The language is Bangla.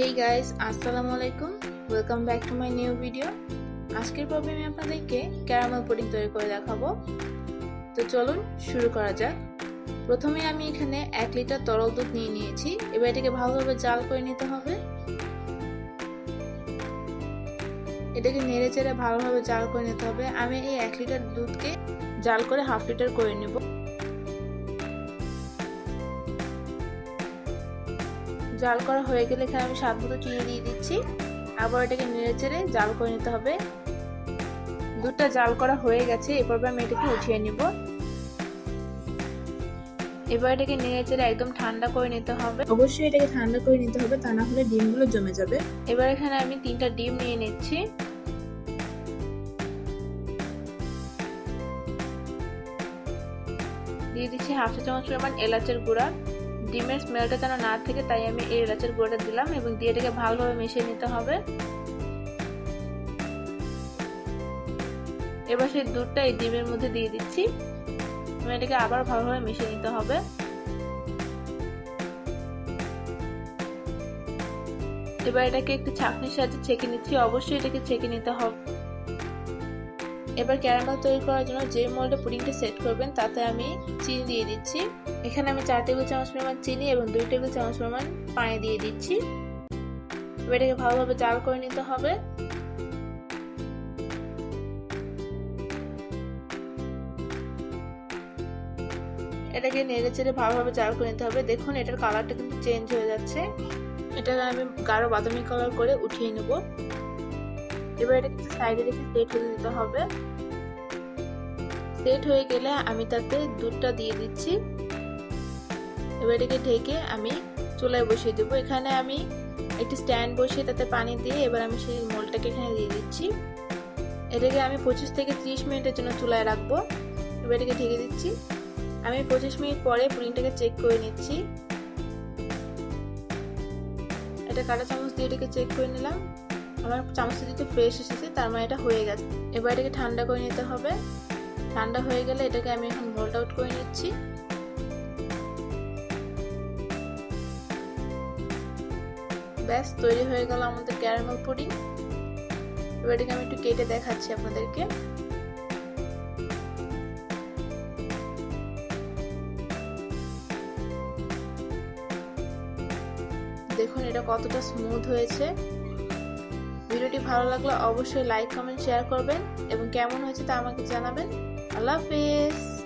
হেই গাইস আসসালামু আলাইকুম welcome back to my new video আজকের পর্বে আমি আপনাদেরকে ক্যারামেল পুডিং তৈরি করে দেখাবো। তো চলুন শুরু করা যাক। প্রথমে আমি এখানে এক লিটার তরল দুধ নিয়ে নিয়েছি। এবার এটাকে ভালোভাবে জাল করে নিতে হবে। এটাকে নেড়ে চেড়ে ভালোভাবে জাল করে নিতে হবে। আমি এই এক লিটার দুধকে জাল করে হাফ লিটার করে নেব। জাল করা হয়ে গেলে এখানে আমি স্বাদ মতো চিনি দিয়ে দিচ্ছি। আবার এটাকে নেড়ে চেড়ে জাল করে নিতে হবে। দুধটা জাল করা হয়ে গেছে এরপর আমি এটাকে উঠিয়ে নিব। এবার এটাকে নেড়ে চেড়ে একদম ঠান্ডা করে নিতে হবে। অবশ্যই এটাকে ঠান্ডা করে নিতে হবে, তা না হলে ডিমগুলো জমে যাবে। এবার এখানে আমি তিনটা ডিম নিয়ে নিচ্ছি। দিয়ে দিচ্ছি হাফ চা চামচ পরিমাণ এলাচের গুঁড়া। ডিমের স্মেলটা যেন না থেকে, তাই আমি এই এলাচের গুঁড়োটা দিলাম এবং দিয়ে এটাকে ভালোভাবে মিশিয়ে নিতে হবে। এবার সেই দুধটা এই ডিমের মধ্যে দিয়ে দিচ্ছি। এবং এটাকে আবার ভালোভাবে মিশিয়ে নিতে হবে। এবার এটাকে একটু ছাঁকনির সাহায্যে ছেঁকে নিচ্ছি। অবশ্যই এটাকে ছেঁকে নিতে হবে এবার ক্যারামেল তৈরি করার জন্য যে মোল্ডে পুডিংটা সেট করবেন, তাতে আমি চিনি দিয়ে দিচ্ছি। এখানে আমি চার টেবিল চামচ পরিমাণ চিনি এবং দুই টেবিল চামচ পরিমাণ পানি দিয়ে দিচ্ছি। এটাকে ভালোভাবে জাল করে নিতে হবে। এটাকে নেড়ে চেড়ে ভালোভাবে জাল করে নিতে হবে। দেখুন, এটার কালারটা কিন্তু চেঞ্জ হয়ে যাচ্ছে। এটাকে আমি গাঢ় বাদামি কালার করে উঠিয়ে নেব। এবার এটাকে সাইডে রেখে সেট হতে দিতে হবে। সেট হয়ে গেলে আমি তাতে দুধটা দিয়ে দিচ্ছি। এবার এটাকে ঢেকে আমি চুলায় বসিয়ে দেবো। এখানে আমি একটি স্ট্যান্ড বসিয়ে তাতে পানি দিয়ে এবার আমি সেই মোলটাকে এখানে দিয়ে দিচ্ছি। এটাকে আমি পঁচিশ থেকে ত্রিশ মিনিটের জন্য চুলায় রাখব। এবার এটাকে ঢেকে দিচ্ছি। আমি পঁচিশ মিনিট পরে পুডিংটাকে চেক করে নিচ্ছি। এটা কাটা চামচ দিয়ে এটাকে চেক করে নিলাম। আমার চামচটা দিতে ফ্রেশ এসেছে, তার মানে এটা হয়ে গেছে। এবার এটাকে ঠান্ডা করে নিতে হবে। ঠান্ডা হয়ে গেলে এটাকে আমি এখন ভোল্ট আউট করে নিচ্ছি। ব্যাস, তৈরি হয়ে গেল আমাদের ক্যারামেল পুডিং এবার এটাকে আমি একটু কেটে দেখাচ্ছি আপনাদেরকে। দেখুন এটা কতটা স্মুথ হয়েছে। ভিডিওটি ভালো লাগলে অবশ্যই লাইক, কমেন্ট, শেয়ার করবেন। এবং কেমন হয়েছে তা আমাকে জানাবেন। আল্লাহ হাফেজ।